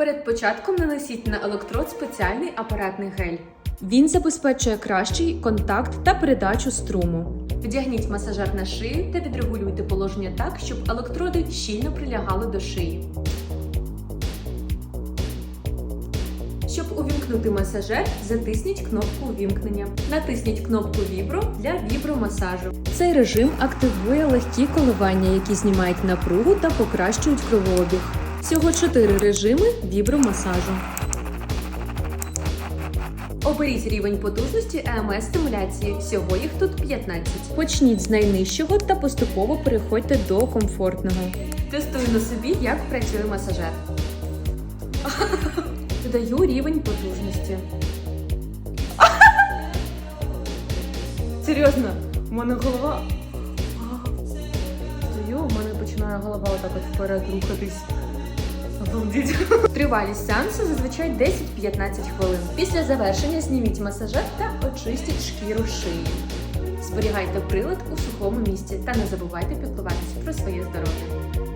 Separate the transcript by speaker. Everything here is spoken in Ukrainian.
Speaker 1: Перед початком нанесіть на електрод спеціальний апаратний гель.
Speaker 2: Він забезпечує кращий контакт та передачу струму.
Speaker 1: Вдягніть масажер на шию та відрегулюйте положення так, щоб електроди щільно прилягали до шиї. Щоб увімкнути масажер, затисніть кнопку увімкнення. Натисніть кнопку Вібро для вібромасажу.
Speaker 2: Цей режим активує легкі коливання, які знімають напругу та покращують кровообіг. Всього чотири режими вібромасажу.
Speaker 1: Оберіть рівень потужності ЕМС стимуляції. Всього їх тут 15.
Speaker 2: Почніть з найнижчого та поступово переходьте до комфортного.
Speaker 1: Тестую на собі, як працює масажер. Додаю рівень потужності. Серйозно, у мене голова. Даю, у мене починає голова отак от вперед рухатись. Обалдіть. Тривалість сеансу зазвичай 10-15 хвилин. Після завершення зніміть масажер та очистіть шкіру шиї. Зберігайте прилад у сухому місці та не забувайте піклуватися про своє здоров'я.